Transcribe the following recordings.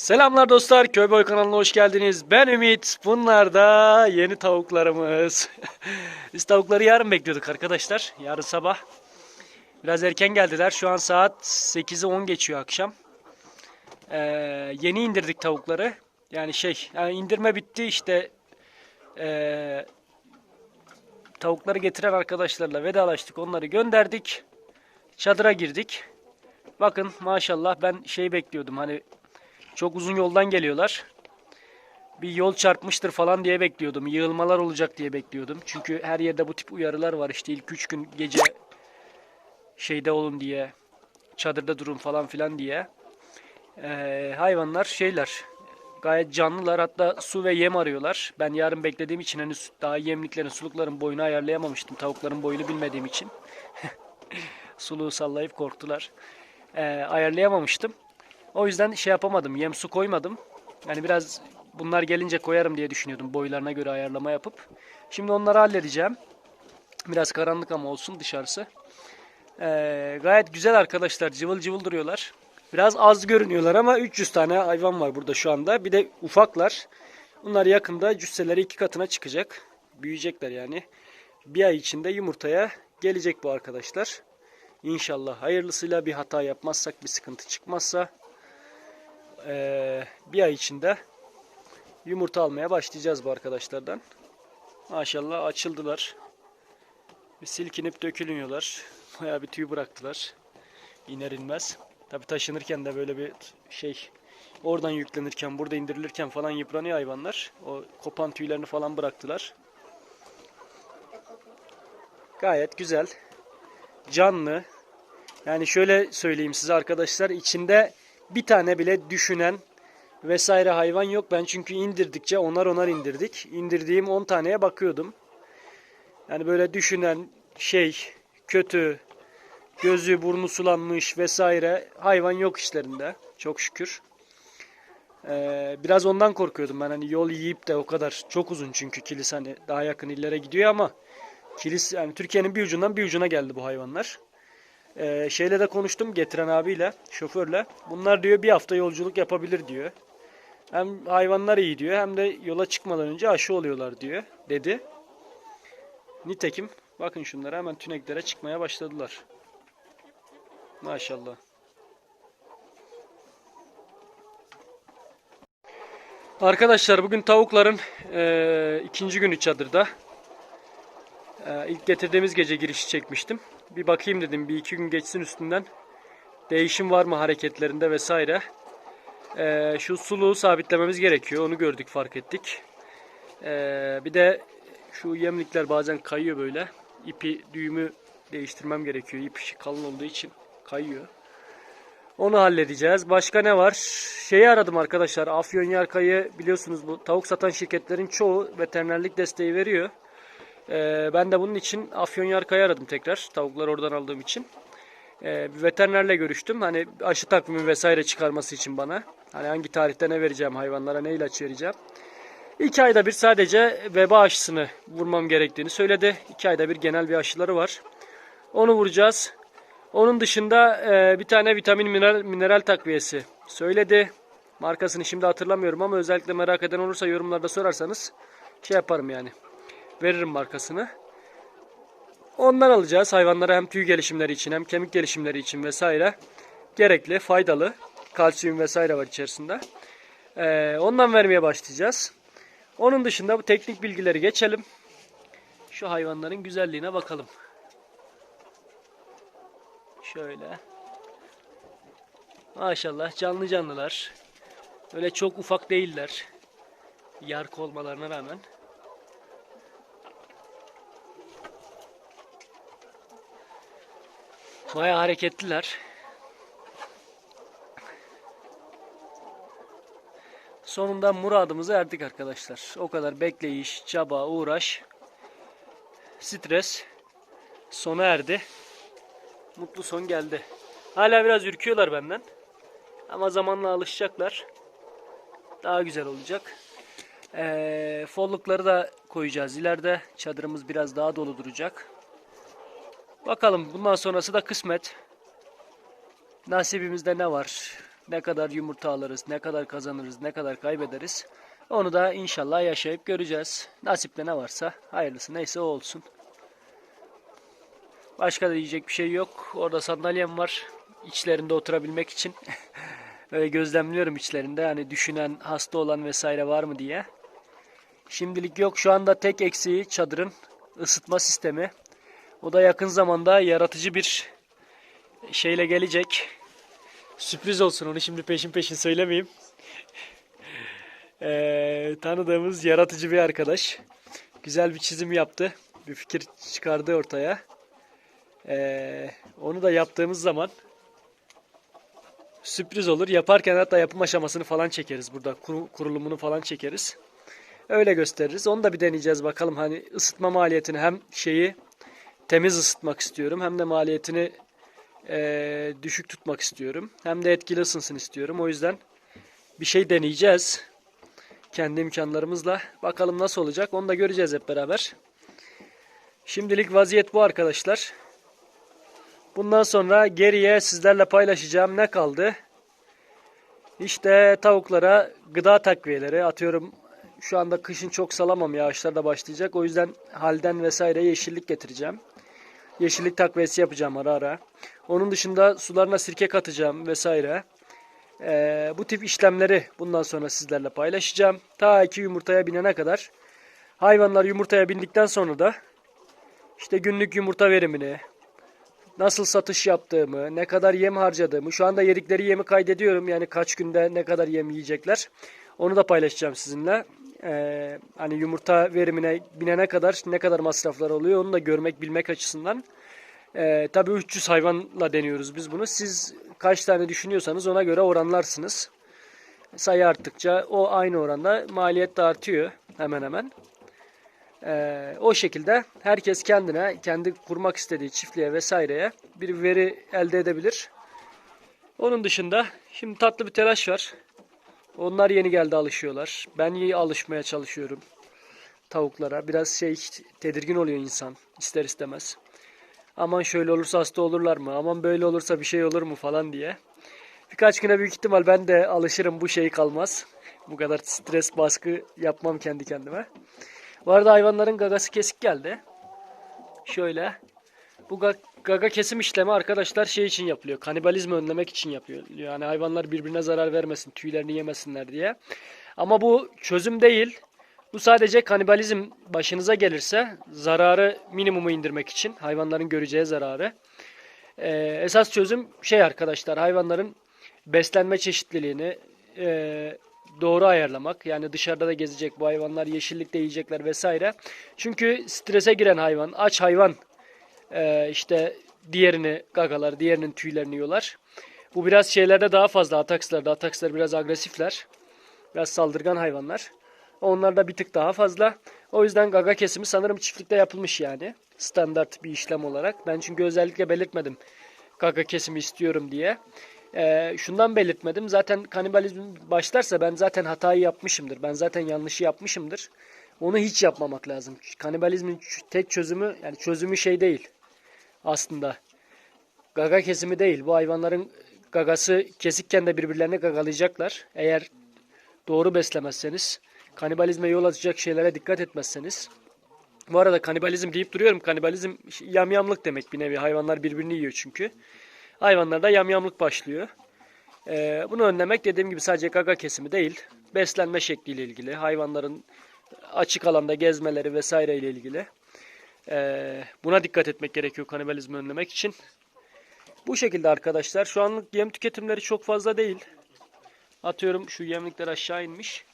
Selamlar dostlar, Köyboy kanalına hoş geldiniz. Ben Ümit. Bunlar da yeni tavuklarımız. Biz tavukları yarın bekliyorduk arkadaşlar. Yarın sabah. Biraz erken geldiler. Şu an saat 8'i 10 geçiyor akşam. Ee, yeni indirdik tavukları. Yani şey, yani indirme bitti işte. Ee, tavukları getiren arkadaşlarla vedalaştık. Onları gönderdik. Çadıra girdik. Bakın maşallah ben şey bekliyordum hani çok uzun yoldan geliyorlar. Bir yol çarpmıştır falan diye bekliyordum. Yığılmalar olacak diye bekliyordum. Çünkü her yerde bu tip uyarılar var. İşte ilk 3 gün gece şeyde olun diye. Çadırda durun falan filan diye. Ee, hayvanlar şeyler. Gayet canlılar. Hatta su ve yem arıyorlar. Ben yarın beklediğim için henüz daha yemliklerin, sulukların boyunu ayarlayamamıştım. Tavukların boyunu bilmediğim için. Suluğu sallayıp korktular. Ee, ayarlayamamıştım. O yüzden şey yapamadım. Yem su koymadım. Yani biraz bunlar gelince koyarım diye düşünüyordum. Boylarına göre ayarlama yapıp. Şimdi onları halledeceğim. Biraz karanlık ama olsun dışarısı. Ee, gayet güzel arkadaşlar. Cıvıl cıvıl duruyorlar. Biraz az görünüyorlar ama 300 tane hayvan var burada şu anda. Bir de ufaklar. Bunlar yakında cüsseleri iki katına çıkacak. Büyüyecekler yani. Bir ay içinde yumurtaya gelecek bu arkadaşlar. İnşallah hayırlısıyla bir hata yapmazsak, bir sıkıntı çıkmazsa eee, bir ay içinde yumurta almaya başlayacağız bu arkadaşlardan. Maşallah açıldılar. Bir silkinip dökülüyorlar. Bayağı bir tüy bıraktılar. İner inmez. Tabi taşınırken de böyle bir şey oradan yüklenirken burada indirilirken falan yıpranıyor hayvanlar. O kopan tüylerini falan bıraktılar. Gayet güzel. Canlı. Yani şöyle söyleyeyim size arkadaşlar içinde bir tane bile düşünen vesaire hayvan yok. Ben çünkü indirdikçe onar onar indirdik. İndirdiğim 10 taneye bakıyordum. Yani böyle düşünen şey kötü gözü burnu sulanmış vesaire hayvan yok işlerinde. Çok şükür. Ee, biraz ondan korkuyordum ben hani yol yiyip de o kadar çok uzun çünkü kilis hani daha yakın illere gidiyor ama kilis yani Türkiye'nin bir ucundan bir ucuna geldi bu hayvanlar. Ee, şeyle de konuştum getiren abiyle, şoförle. Bunlar diyor bir hafta yolculuk yapabilir diyor. Hem hayvanlar iyi diyor hem de yola çıkmadan önce aşı oluyorlar diyor dedi. Nitekim bakın şunlara hemen tüneklere çıkmaya başladılar. Maşallah. Arkadaşlar bugün tavukların eee, ikinci günü çadırda. Eee, ilk getirdiğimiz gece girişi çekmiştim. Bir bakayım dedim bir iki gün geçsin üstünden. Değişim var mı hareketlerinde vesaire. Eee, şu suluğu sabitlememiz gerekiyor. Onu gördük fark ettik. Eee, bir de şu yemlikler bazen kayıyor böyle. İpi düğümü değiştirmem gerekiyor. İp kalın olduğu için kayıyor. Onu halledeceğiz. Başka ne var? Şeyi aradım arkadaşlar. Afyonyarka'yı biliyorsunuz bu tavuk satan şirketlerin çoğu veterinerlik desteği veriyor. Ee, ben de bunun için Afyonyarka'yı aradım tekrar. Tavukları oradan aldığım için. Ee, bir veterinerle görüştüm. Hani aşı takvimi vesaire çıkarması için bana. Hani hangi tarihte ne vereceğim hayvanlara, ne ilaç vereceğim. İki ayda bir sadece veba aşısını vurmam gerektiğini söyledi. İki ayda bir genel bir aşıları var. Onu vuracağız. Onun dışında e, bir tane vitamin mineral, mineral takviyesi söyledi. Markasını şimdi hatırlamıyorum ama özellikle merak eden olursa yorumlarda sorarsanız şey yaparım yani. Veririm markasını. Ondan alacağız hayvanlara hem tüy gelişimleri için hem kemik gelişimleri için vesaire. Gerekli, faydalı. Kalsiyum vesaire var içerisinde. E, ondan vermeye başlayacağız. Onun dışında bu teknik bilgileri geçelim. Şu hayvanların güzelliğine bakalım. Şöyle. Maşallah canlı canlılar. Öyle çok ufak değiller. Yarkı olmalarına rağmen. Baya hareketliler. Sonunda muradımıza erdik arkadaşlar. O kadar bekleyiş, çaba, uğraş, stres sona erdi mutlu son geldi. Hala biraz ürküyorlar benden. Ama zamanla alışacaklar. Daha güzel olacak. Ee, follukları da koyacağız ileride. Çadırımız biraz daha dolu duracak. Bakalım bundan sonrası da kısmet. Nasibimizde ne var? ne kadar yumurta alırız, ne kadar kazanırız, ne kadar kaybederiz. Onu da inşallah yaşayıp göreceğiz. Nasipte ne varsa hayırlısı neyse o olsun. Başka da diyecek bir şey yok. Orada sandalyem var. İçlerinde oturabilmek için. Öyle gözlemliyorum içlerinde. Hani düşünen, hasta olan vesaire var mı diye. Şimdilik yok. Şu anda tek eksiği çadırın ısıtma sistemi. O da yakın zamanda yaratıcı bir şeyle gelecek. Sürpriz olsun onu şimdi peşin peşin söylemeyeyim. Ee, tanıdığımız yaratıcı bir arkadaş. Güzel bir çizim yaptı. Bir fikir çıkardı ortaya. Ee, onu da yaptığımız zaman sürpriz olur. Yaparken hatta yapım aşamasını falan çekeriz burada. Kuru- kurulumunu falan çekeriz. Öyle gösteririz. Onu da bir deneyeceğiz bakalım. Hani ısıtma maliyetini hem şeyi temiz ısıtmak istiyorum hem de maliyetini eee, düşük tutmak istiyorum. Hem de etkili ısınsın istiyorum. O yüzden bir şey deneyeceğiz. Kendi imkanlarımızla. Bakalım nasıl olacak onu da göreceğiz hep beraber. Şimdilik vaziyet bu arkadaşlar. Bundan sonra geriye sizlerle paylaşacağım ne kaldı? İşte tavuklara gıda takviyeleri atıyorum. Şu anda kışın çok salamam yağışlar da başlayacak. O yüzden halden vesaire yeşillik getireceğim. Yeşillik takviyesi yapacağım ara ara. Onun dışında sularına sirke katacağım vesaire. Ee, bu tip işlemleri bundan sonra sizlerle paylaşacağım. Ta ki yumurtaya binene kadar. Hayvanlar yumurtaya bindikten sonra da işte günlük yumurta verimini, nasıl satış yaptığımı, ne kadar yem harcadığımı, şu anda yedikleri yemi kaydediyorum. Yani kaç günde ne kadar yem yiyecekler. Onu da paylaşacağım sizinle. Ee, hani yumurta verimine binene kadar ne kadar masraflar oluyor onu da görmek bilmek açısından. Ee, tabii 300 hayvanla deniyoruz biz bunu. Siz kaç tane düşünüyorsanız ona göre oranlarsınız. Sayı arttıkça o aynı oranda maliyet de artıyor hemen hemen. Ee, o şekilde herkes kendine, kendi kurmak istediği çiftliğe vesaireye bir veri elde edebilir. Onun dışında şimdi tatlı bir telaş var. Onlar yeni geldi alışıyorlar. Ben iyi alışmaya çalışıyorum tavuklara. Biraz şey tedirgin oluyor insan ister istemez. Aman şöyle olursa hasta olurlar mı? Aman böyle olursa bir şey olur mu falan diye. Birkaç güne büyük ihtimal ben de alışırım bu şey kalmaz. Bu kadar stres baskı yapmam kendi kendime. Bu arada hayvanların gagası kesik geldi. Şöyle. Bu ga- gaga kesim işlemi arkadaşlar şey için yapılıyor. Kanibalizmi önlemek için yapıyor. Yani hayvanlar birbirine zarar vermesin, tüylerini yemesinler diye. Ama bu çözüm değil. Bu sadece kanibalizm başınıza gelirse zararı minimumu indirmek için hayvanların göreceği zararı. Ee, esas çözüm şey arkadaşlar hayvanların beslenme çeşitliliğini e, doğru ayarlamak. Yani dışarıda da gezecek bu hayvanlar yeşillikte yiyecekler vesaire. Çünkü strese giren hayvan, aç hayvan e, işte diğerini gagalar, diğerinin tüylerini yiyorlar. Bu biraz şeylerde daha fazla atakslarda. Atakslar biraz agresifler. Biraz saldırgan hayvanlar. Onlar da bir tık daha fazla. O yüzden gaga kesimi sanırım çiftlikte yapılmış yani. Standart bir işlem olarak. Ben çünkü özellikle belirtmedim gaga kesimi istiyorum diye. Ee, şundan belirtmedim. Zaten kanibalizm başlarsa ben zaten hatayı yapmışımdır. Ben zaten yanlışı yapmışımdır. Onu hiç yapmamak lazım. Kanibalizmin tek çözümü yani çözümü şey değil. Aslında gaga kesimi değil. Bu hayvanların gagası kesikken de birbirlerini gagalayacaklar. Eğer doğru beslemezseniz, kanibalizme yol açacak şeylere dikkat etmezseniz. Bu arada kanibalizm deyip duruyorum. Kanibalizm yamyamlık demek bir nevi. Hayvanlar birbirini yiyor çünkü. Hayvanlarda yamyamlık başlıyor. Ee, bunu önlemek dediğim gibi sadece gaga kesimi değil. Beslenme şekliyle ilgili. Hayvanların açık alanda gezmeleri vesaire ile ilgili. Ee, buna dikkat etmek gerekiyor kanibalizmi önlemek için. Bu şekilde arkadaşlar. Şu anlık yem tüketimleri çok fazla değil. Atıyorum şu yemlikler aşağı inmiş.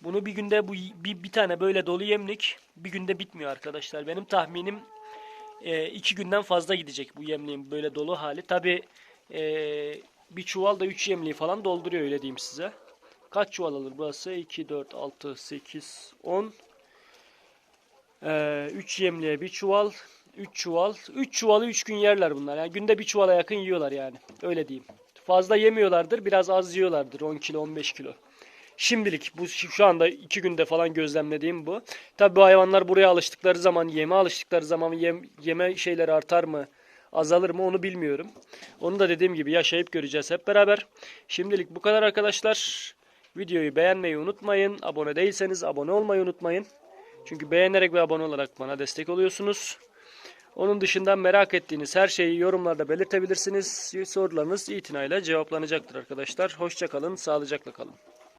Bunu bir günde bu bir, bir tane böyle dolu yemlik bir günde bitmiyor arkadaşlar. Benim tahminim e, iki günden fazla gidecek bu yemliğin böyle dolu hali. Tabi bir çuval da 3 yemliği falan dolduruyor öyle diyeyim size. Kaç çuval alır burası? 2, 4, 6, 8, 10. 3 yemliğe bir çuval. 3 çuval. 3 çuvalı 3 gün yerler bunlar. Yani günde bir çuvala yakın yiyorlar yani. Öyle diyeyim. Fazla yemiyorlardır. Biraz az yiyorlardır. 10 kilo 15 kilo. Şimdilik bu şu anda 2 günde falan gözlemlediğim bu. Tabi bu hayvanlar buraya alıştıkları zaman, yeme alıştıkları zaman yem, yeme şeyleri artar mı? azalır mı onu bilmiyorum. Onu da dediğim gibi yaşayıp göreceğiz hep beraber. Şimdilik bu kadar arkadaşlar. Videoyu beğenmeyi unutmayın. Abone değilseniz abone olmayı unutmayın. Çünkü beğenerek ve abone olarak bana destek oluyorsunuz. Onun dışında merak ettiğiniz her şeyi yorumlarda belirtebilirsiniz. Sorularınız itinayla cevaplanacaktır arkadaşlar. Hoşça kalın, sağlıcakla kalın.